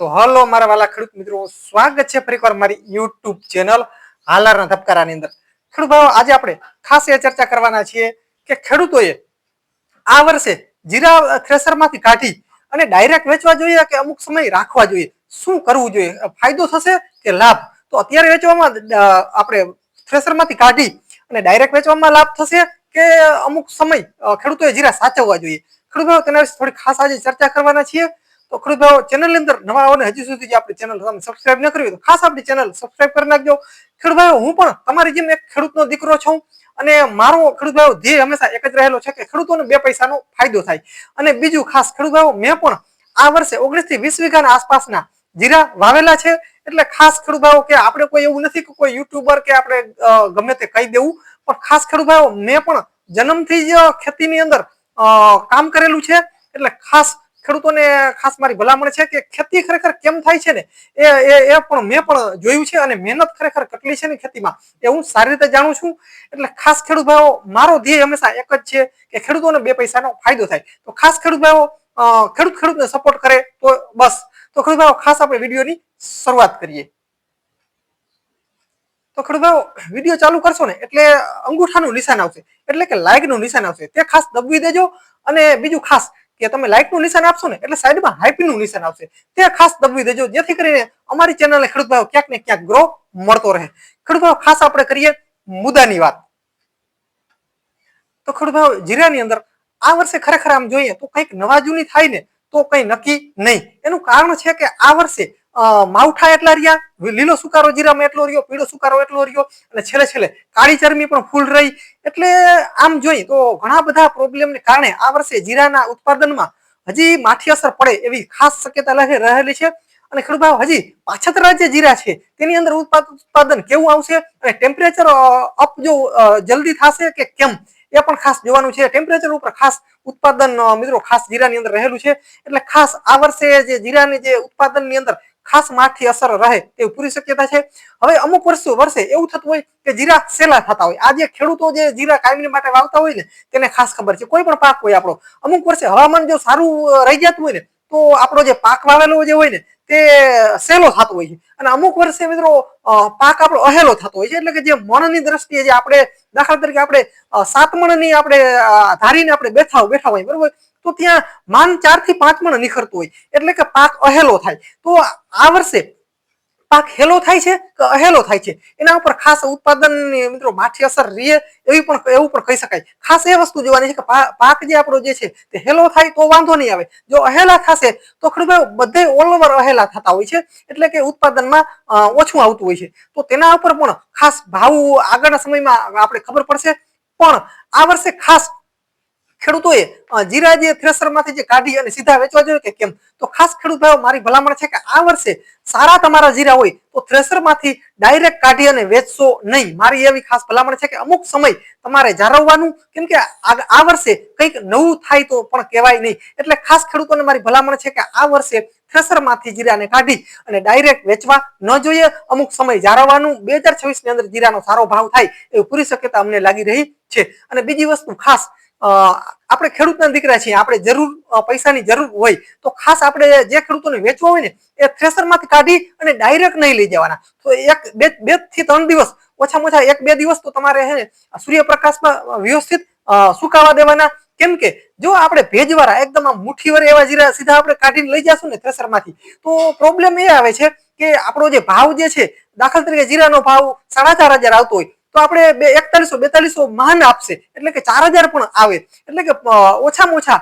તો હલો મારા વાલા ખેડૂત મિત્રો સ્વાગત છે ફરીકવાર મારી યુટ્યુબ ચેનલ હાલારના ધબકારાની અંદર. ખેડૂત ભાઈઓ, આજે આપણે ખાસ એ ચર્ચા કરવાના છીએ કે ખેડૂતોએ આ વર્ષે જીરા થ્રેસરમાંથી કાઢી અને ડાયરેક્ટ વેચવા જોઈએ કે અમુક સમય રાખવા જોઈએ? શું કરવું જોઈએ? ફાયદો થશે કે લાભ? તો અત્યારે વેચવામાં આપણે થ્રેસરમાંથી કાઢી અને ડાયરેક્ટ વેચવામાં લાભ થશે કે અમુક સમય ખેડૂતોએ જીરા સાચવવા જોઈએ? ખેડૂતો તેના વિશે થોડી ખાસ આજે ચર્ચા કરવાના છીએ. તો ખેડૂત ભાઈઓ ચેનલની અંદર નવા આવો ને હજી સુધી જે આપણી ચેનલ તમે સબસ્ક્રાઇબ ન કરી તો ખાસ આપણી ચેનલ સબસ્ક્રાઇબ કરી નાખજો. ખેડૂત હું પણ તમારી જેમ એક ખેડૂતનો દીકરો છું અને મારો ખેડૂત ભાઈઓ ધ્યેય હંમેશા એક જ રહેલો છે કે ખેડૂતોને બે પૈસાનો ફાયદો થાય. અને બીજું ખાસ ખેડૂત મેં પણ આ વર્ષે ઓગણીસથી વીસ વીઘાના આસપાસના જીરા વાવેલા છે. એટલે ખાસ ખેડૂત કે આપણે કોઈ એવું નથી કે કોઈ યુટ્યુબર કે આપણે ગમે તે કહી દેવું, પણ ખાસ ખેડૂત મેં પણ જન્મથી જ ખેતીની અંદર કામ કરેલું છે. એટલે ખાસ ખેડૂતોને ખાસ મારી ભલામણ છે કે ખેતી ખરેખર કેમ થાય છે ને, એ એ પણ મેં પણ જોયું છે અને મહેનત ખરેખર કેટલી છે ને ખેતીમાં, એ હું સારી રીતે જાણું છું. એટલે ખાસ ખેડૂત ભાઈઓ, મારો ધ્યેય હંમેશા એક જ છે કે ખેડૂતોને બે પૈસાનો ફાયદો થાય. તો ખાસ ખેડૂત ભાઈઓ ખેડૂત ખેડૂતને સપોર્ટ કરે તો બસ. તો ખેડૂત ભાઈઓ, ખાસ આપણે વિડીયોની શરૂઆત કરીએ. તો ખેડૂત ભાઈઓ, વીડિયો ચાલુ કરશો ને, એટલે અંગૂઠાનું નિશાન આવશે. એટલે કે લાઇકનું નિશાન આવશે. તે ખાસ દબવી દેજો અને બીજું ખાસ કે તમે લાઇકનું નિશાન આપશો ને, એટલે સાઈડમાં હાઈપીનું નિશાન આવશે. તે ખાસ દબાવી દેજો, જેથી કરીને અમારી ચેનલને ખેડૂત ભાઈઓ ક્યાંક ને ક્યાંક ગ્રો મળતો રહે. ખેડૂત ભાઈઓ ખાસ આપણે કરીએ મુદ્દાની વાત. તો ખેડૂત ભાઈઓ જીરાની અંદર આ વર્ષે ખરેખર આમ જોઈએ તો કંઈક નવા જૂની થાય ને, તો કંઈ નક્કી નહીં. એનું કારણ છે કે આ વર્ષે માવઠા એટલા રહ્યા લીલો સુકારો જીરામાં એટલો રહ્યો, પીળો સુકારો એટલો રહ્યો, અને છેલ્લે છેલ્લે કાળી ચરમી પણ ફૂલ રહી. એટલે આમ જોઈએ તો ઘણા બધા પ્રોબ્લેમને કારણે આ વર્ષે જીરાના ઉત્પાદનમાં હજી માઠી અસર પડે એવી ખાસ શક્યતા રહેલી છે. અને ખેડૂત ભાઈઓ હજી પાછતરા જે જીરા છે, તેની અંદર ઉત્પાદન કેવું આવશે? અને ટેમ્પરેચર અપ જો જલ્દી થશે કે કેમ? એ પણ ખાસ જોવાનું છે. ટેમ્પરેચર ઉપર ખાસ ઉત્પાદન મિત્રો, ખાસ જીરાની અંદર રહેલું છે. એટલે ખાસ આ વર્ષે જે જીરાની જે ઉત્પાદનની અંદર ખાસ માઠી અસર રહે એવી પૂરી શક્યતા છે. હવે અમુક વર્ષો વર્ષે એવું થતું હોય કે જીરા સેલા થતા હોય. આ જે ખેડૂતો જે જીરા કાયમી માટે વાવતા હોય ને, તેને ખાસ ખબર છે. કોઈ પણ પાક હોય આપણો, અમુક વર્ષે હવામાન જો સારું રહી જતું હોય ને, તો આપણો જે પાક વાવેલો જે હોય ને, તે સહેલો થતો હોય છે. અને અમુક વર્ષે મિત્રો પાક આપણો અહેલો થતો હોય છે. એટલે કે જે મણની દ્રષ્ટિએ જે આપણે દાખલા તરીકે આપણે સાત મણની આપણે ધારીને આપણે બેઠા બેઠા હોય, બરોબર? તો ત્યાં માન ચારથી પાંચ મણ નિખરતું હોય. એટલે કે પાક અહેલો થાય. તો આ વર્ષે પાક હેલો થાય છે કે અહેલો થાય છે? એના ઉપર ખાસ ઉત્પાદનની મિત્રો માઠી અસર રહે એવી પણ એવું પણ કહી શકાય. ખાસ એ વસ્તુ જોવાની છે કે પાક જે આપણો જે છે તે હેલો થાય તો વાંધો નહીં આવે. જો અહેલા થશે તો ખેડૂતો બધે ઓલ ઓવર અહેલા થતા હોય છે. એટલે કે ઉત્પાદનમાં ઓછું આવતું હોય છે. તો તેના ઉપર પણ ખાસ ભાવ આગળના સમયમાં આપણે ખબર પડશે. પણ આ વર્ષે ખાસ ખેડૂતોએ જીરા જે થ્રેસરમાંથી જે કાઢી અને સીધા વેચવા જોઈએ કે કેમ? તો ખાસ ખેડૂત ભાઈઓ, મારી ભલામણ છે કે આ વર્ષે સારા તમારા જીરા હોય તો થ્રેસરમાંથી ડાયરેક્ટ કાઢી અને વેચશો નહીં. મારી એવી ખાસ ભલામણ છે કે અમુક સમય તમારે જાળવવાનું, કેમ કે આ વર્ષે કંઈક નવું થાય તો પણ કહેવાય નહીં. એટલે ખાસ ખેડૂતોને મારી ભલામણ છે કે આ વર્ષે થ્રેસરમાંથી જીરાને કાઢી અને ડાયરેક્ટ વેચવા ન જોઈએ. અમુક સમય જાળવવાનું, બે હજાર છવ્વીસની અંદર જીરાનો સારો ભાવ થાય એવી પૂરી શક્યતા અમને લાગી રહી છે. અને બીજી વસ્તુ ખાસ આપણે ખેડૂતના દીકરા છીએ, આપણે જરૂર પૈસાની જરૂર હોય, તો ખાસ આપણે જે ખેડૂતોને વેચવા હોય ને, એ થ્રેસરમાંથી કાઢી અને ડાયરેક્ટ નહીં લઈ જવાના. તો એક, બે બેથી ત્રણ દિવસ, ઓછામાં ઓછા એક, બે દિવસ તો તમારે હે ને સૂર્યપ્રકાશમાં વ્યવસ્થિત સુકાવા દેવાના. કેમ કે, જો આપણે ભેજવાળા, એકદમ આમ મુઠ્ઠીવાર એવા જીરા સીધા આપણે કાઢીને લઈ જશું ને થ્રેસરમાંથી તો પ્રોબ્લેમ એ આવે છે કે આપણો જે ભાવ જે છે, દાખલા તરીકે જીરાનો ભાવ સાડા ચાર હજાર આવતો હોય તો આપણે એકતાલીસો બેતાલીસો માન આપશે. એટલે કે ચાર હજાર પણ આવે. એટલે કે ઓછામાં ઓછા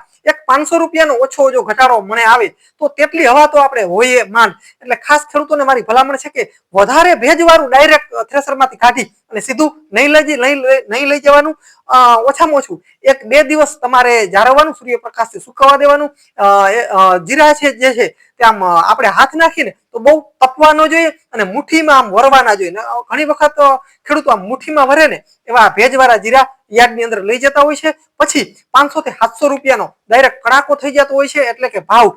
પાંચસો રૂપિયાનો ઓછો જો ઘટાડો મને આવે, તો તેટલી હવા તો આપણે હોઈએ માંડ એટલે ખાસ ખેડૂતોને મારી ભલામણ છે કે વધારે ભેજવાળું ડાયરેક્ટ થ્રેસરમાંથી કાઢી અને સીધું નહીં લઈ નહીં નહીં લઈ જવાનું ઓછામાં ઓછું એક બે દિવસ તમારે જાળવવાનું, સૂર્યપ્રકાશથી સુકાવા દેવાનું. જીરા છે, જે છે તે આમ આપણે હાથ નાખીને તો બહુ તપવા જોઈએ અને મુઠ્ઠીમાં આમ વરવા ના જોઈએ. ઘણી વખત ખેડૂતો આમ મુઠ્ઠીમાં વરે ને એવા ભેજવાળા જીરા યાર્ડની અંદર લઈ જતા હોય છે. પછી પાંચસો થી સાતસો રૂપિયાનો ડાયરેક્ટ કડાકો થઈ જતો હોય છે એટલે કે ભાવ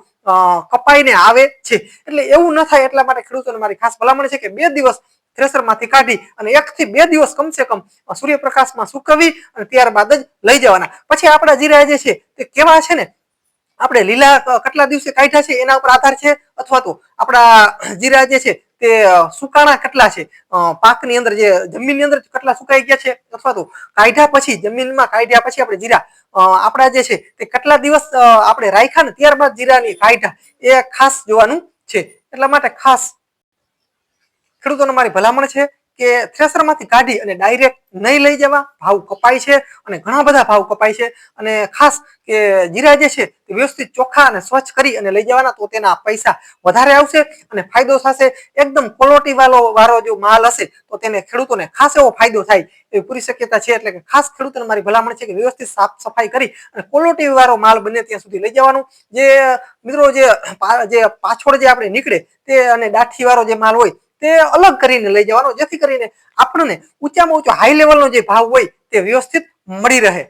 કપાઈને આવે છે. એટલે એવું ન થાય એટલા માટે ખેડૂતોને મારી ખાસ ભલામણ છે કે બે દિવસ થ્રેસરમાંથી કાઢી અને એક થી બે દિવસ કમસે કમ સૂર્યપ્રકાશમાં સુકવી અને ત્યારબાદ જ લઈ જવાના. પછી આપણા જીરા જે છે તે કેવા છે ને? આપણે લીલા કેટલા દિવસે કાઢ્યા છે એના ઉપર આધાર છે? અથવા તો આપણા જીરા જે છે તે સુકાણા કેટલા છે? પાકની અંદર જે જમીનની અંદર કેટલા સુકાઈ ગયા છે? અથવા તો કાઢ્યા પછી, જમીનમાં કાઢ્યા પછી આપણે જીરા આપણા જે છે તે કેટલા દિવસ આપણે રાખ્યા ને ત્યારબાદ જીરાની કાઢ્યા, એ ખાસ જોવાનું છે. એટલા માટે ખાસ ખેડૂતોને મારી ભલામણ છે. કે થ્રેસરમાંથી કાઢી અને ડાયરેક્ટ નહીં લઈ જવા, ભાવ કપાય છે અને ઘણા બધા ભાવ કપાય છે. અને ખાસ કે જીરા જે છે તે વ્યવસ્થિત ચોખ્ખા અને સ્વચ્છ કરી અને લઈ જવાના, તો તેના પૈસા વધારે આવશે અને ફાયદો થશે. એકદમ ક્વોલિટી વાળો વાળો જો માલ હશે, તો તેને ખેડૂતોને ખાસ એવો ફાયદો થાય એવી પૂરી શક્યતા છે. એટલે કે ખાસ ખેડૂતોને મારી ભલામણ છે કે વ્યવસ્થિત સાફ સફાઈ કરી અને ક્વોલિટી વાળો માલ બને ત્યાં સુધી લઈ જવાનું. જે મિત્રો જે જે પાછળ જે આપણે નીકળે તે અને દાઠી વાળો જે માલ હોય તે અલગ કરીને લઈ જવાનો, જેથી કરીને આપણને ઊંચામાં ઊંચો હાઈ લેવલનો જે ભાવ હોય તે વ્યવસ્થિત મળી રહે.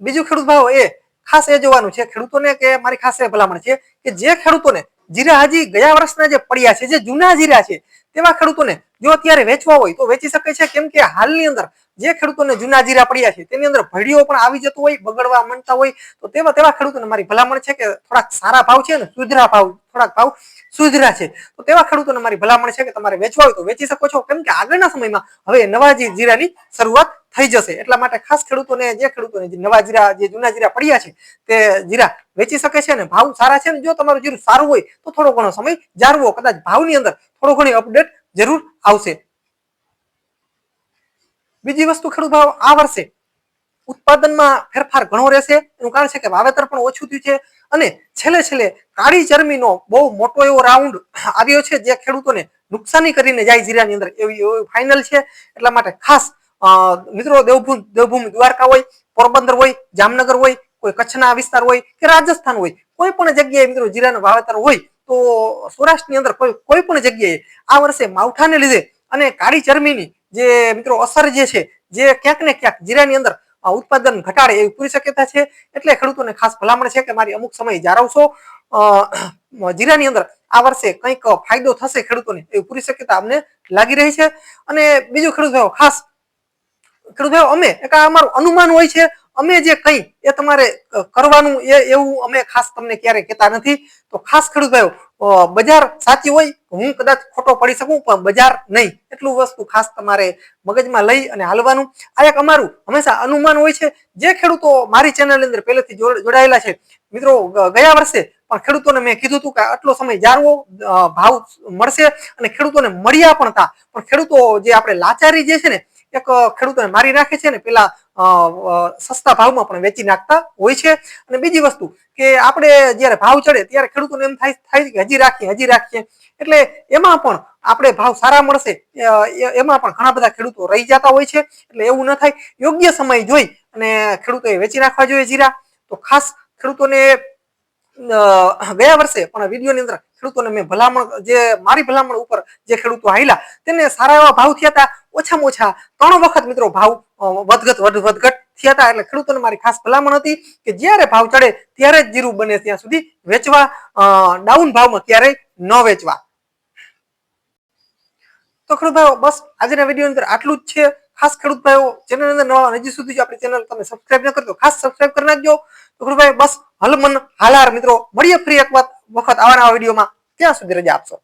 બીજું ખેડૂત ભાવ એ ખાસ એ જોવાનું છે, ખેડૂતોને કે મારી ખાસ એ ભલામણ છે કે જે ખેડૂતોને જીરા હજી ગયા વર્ષના જે પડ્યા છે, જે જૂના જીરા છે, તેવા ખેડૂતોને જો અત્યારે વેચવા હોય તો વેચી શકે છે, કેમ કે હાલની અંદર જે ખેડૂતોને જૂના જીરા પડ્યા છે, તેની અંદર ભડીઓ પણ આવી જતો હોય, બગડવા માંડતા હોય, તો તેવા તેવા ખેડૂતોને મારી ભલામણ છે કે થોડાક સારા ભાવ છે ને, સુધરા ભાવ, થોડાક ભાવ સુધરા છે. તો તેવા ખેડૂતોને મારી ભલામણ છે કે તમારે વેચવા હોય તો વેચી શકો છો. કેમ કે આગળના સમયમાં હવે નવા જીરાની શરૂઆત થઈ જશે. એટલા માટે ખાસ ખેડૂતોને, જે ખેડૂતોને નવા જીરા, જે જૂના જીરા પડ્યા છે, તે જીરા વેચી શકે છે અને ભાવ સારા છે ને જો તમારું જીરું સારું હોય તો થોડો ઘણો સમય જાળવો. કદાચ ભાવની અંદર થોડો ઘણી અપડેટ જરૂર આવશે. બીજી વસ્તુ ખેડૂત ભાવ આ વર્ષે ઉત્પાદનમાં ફેરફાર ઘણો રહેશે. એનું કારણ છે કે વાવેતર પણ ઓછું થયું છે અને છેલ્લે છેલ્લે કાળી ચરમીનો બહુ મોટો એવો રાઉન્ડ આવ્યો છે જે ખેડૂતોને નુકસાની કરીને જાય જીરાની અંદર. એવી એવી ફાઇનલ છે. એટલા માટે ખાસ મિત્રો દેવભૂમિ દેવભૂમિ દ્વારકા હોય, પોરબંદર હોય, જામનગર હોય, કોઈ કચ્છના વિસ્તાર હોય કે રાજસ્થાન હોય, કોઈ પણ જગ્યાએ મિત્રો જીરાનું વાવેતર હોય તો સૌરાષ્ટ્રની અંદર કોઈ કોઈ પણ જગ્યાએ આ વર્ષે માવઠાને લીધે અને કાળી ચરમીની જે મિત્રો અસર જે છે, જે ક્યાંક ને ક્યાંક જીરાની અંદર ઉત્પાદન ઘટાડે એવી પૂરી શક્યતા છે. એટલે ખેડૂતોને ખાસ ભલામણ છે કે મારી અમુક સમય જાળવશો. જીરાની અંદર આ વર્ષે કંઈક ફાયદો થશે ખેડૂતોને એવી પૂરી શક્યતા અમને લાગી રહી છે. અને બીજું ખેડૂત ભાઈઓ, ખાસ ખેડૂત ભાઈઓ, અમે, એક અમારું અનુમાન હોય છે, અમે જે કંઈ એ તમારે કરવાનું એ એવું અમે ખાસ તમને ક્યારે કહેતા નથી. તો ખાસ ખેડૂત ભાઈઓ બજાર સાચી હોય હું કદાચ ખોટો પડી શકું, પણ બજાર નહીં. એટલું વસ્તુ ખાસ તમારે મગજમાં લઈ અને હાલવાનું. આ એક અમારું હંમેશા અનુમાન હોય છે. જે ખેડૂતો મારી ચેનલની અંદર પહેલેથી જોડ- જોડાયેલા છે, મિત્રો ગયા વર્ષે પણ ખેડૂતોને મેં કીધું હતું કે આટલો સમય જાળવો ભાવ મળશે અને ખેડૂતોને મળ્યા પણ હતા પણ ખેડૂતો જે આપણે લાચારી જે છે ને એક ખેડૂતોને મારી નાખે છે ને પેલા સસ્તા ભાવમાં પણ વેચી નાખતા હોય છે. અને બીજી વસ્તુ કે આપણે જ્યારે ભાવ ચડે ત્યારે ખેડૂતોને એમ થાય થાય કે હજી રાખીએ હજી રાખીએ. એટલે એમાં પણ આપણે ભાવ સારા મળશે એમાં પણ ઘણા બધા ખેડૂતો રહી જતા હોય છે. એટલે એવું ન થાય. યોગ્ય સમય જોઈ અને ખેડૂતોએ વેચી નાખવા જોઈએ જીરા. તો ખાસ ખેડૂતોને ગયા વર્ષે પણ વિડીયોની અંદર ખેડૂતોને મેં ભલામણ, જે મારી ભલામણ ઉપર જે ખેડૂતો હાલ્યા તેને સારા એવા ભાવ થયા હતા ઓછામાં ઓછા ત્રણ વખત મિત્રો ભાવ વધઘટ, વધ- વધઘટ થયા હતા એટલે ખેડૂતોને મારી ખાસ ભલામણ હતી કે જ્યારે ભાવ ચડે ત્યારે જ જીરું બને ત્યાં સુધી વેચવા ડાઉન ભાવમાં ક્યારેય ન વેચવા. તો ખેડૂત બસ, આજના વીડિયો અંદર આટલું જ છે. ખાસ ખેડૂત ભાઈઓ ચેનલ અંદર નવા હજી સુધી આપણી ચેનલ તમે સબસ્ક્રાઇબ ન કરતો ખાસ સબસ્ક્રાઇબ કરી નાખજો. તો ભાઈ બસ હલમન હાલાર મિત્રો, મળીએ ફરી એક વખત વખત આવા નવા વિડીયોમાં. ત્યાં સુધી રજા આપશો.